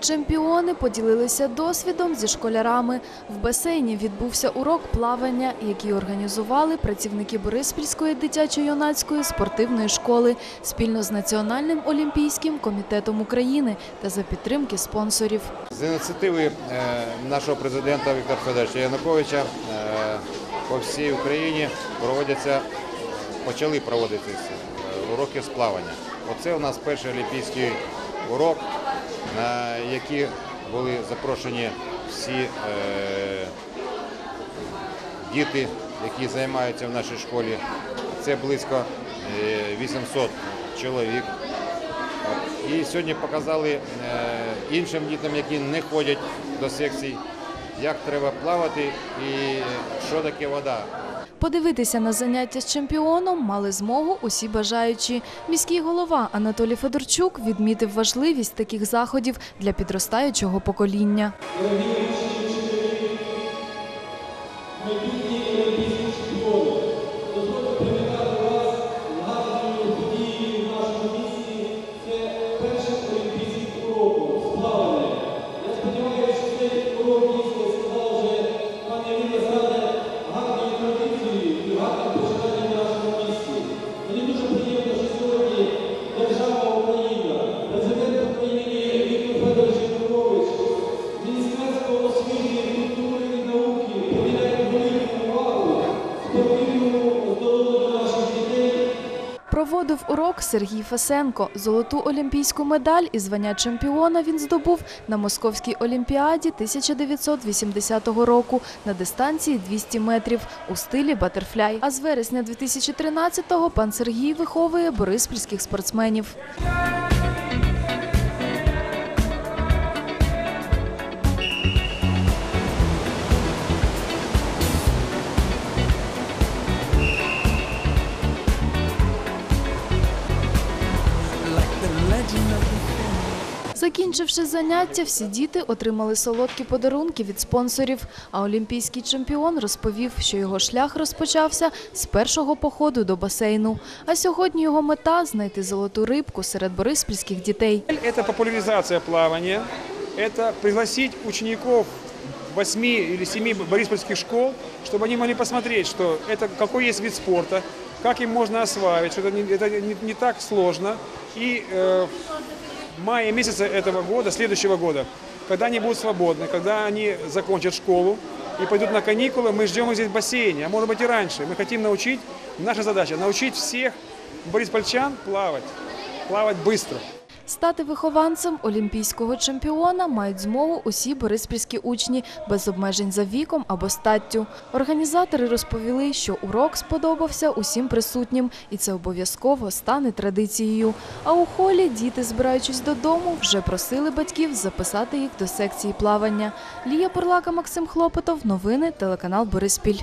Чемпіони поділилися досвідом зі школярами. В басейні відбувся урок плавання, який організували працівники Бориспільської дитячо-юнацької спортивної школи спільно з Національним олімпійським комітетом України та за підтримки спонсорів. З ініціативи е, нашого президента Віктора Федоровича Януковича е, по всій Україні проводяться, почали проводитися е, уроки з плавання. Оце у нас перший олімпійський урок, на який були запрошені всі е, діти, які займаються в нашій школі. Це близько е, 800 чоловік. І сьогодні показали е, іншим дітям, які не ходять до секцій, як треба плавати і що таке вода. Подивитися на заняття з чемпіоном мали змогу усі бажаючі. Міський голова Анатолій Федорчук відмітив важливість таких заходів для підростаючого покоління. Проводив урок Сергій Фесенко. Золоту олімпійську медаль і звання чемпіона він здобув на Московській олімпіаді 1980 року на дистанції 200 метрів у стилі батерфляй. А з вересня 2013-го пан Сергій виховує бориспільських спортсменів. Закінчивши заняття, всі діти отримали солодкі подарунки від спонсорів. А олімпійський чемпіон розповів, що його шлях розпочався з першого походу до басейну. А сьогодні його мета знайти золоту рибку серед бориспільських дітей. Это популяризация плавания, это пригласить учеников 8 или 7 бориспольских школ, чтобы они могли посмотреть, что это какой есть вид спорта, как им можно осваивать, что это не, это не, не так сложно. И э, в мае месяце этого года, следующего года, когда они будут свободны, когда они закончат школу и пойдут на каникулы, мы ждем их здесь в бассейне, а может быть и раньше. Мы хотим научить, наша задача, научить всех бориспольчан плавать, плавать быстро. Стати вихованцем олімпійського чемпіона мають змогу усі бориспільські учні без обмежень за віком або статтю. Організатори розповіли, що урок сподобався усім присутнім, і це обов'язково стане традицією. А у холі діти, збираючись додому, вже просили батьків записати їх до секції плавання. Лія Бурлака, Максим Хлопотов. Новини телеканал Бориспіль.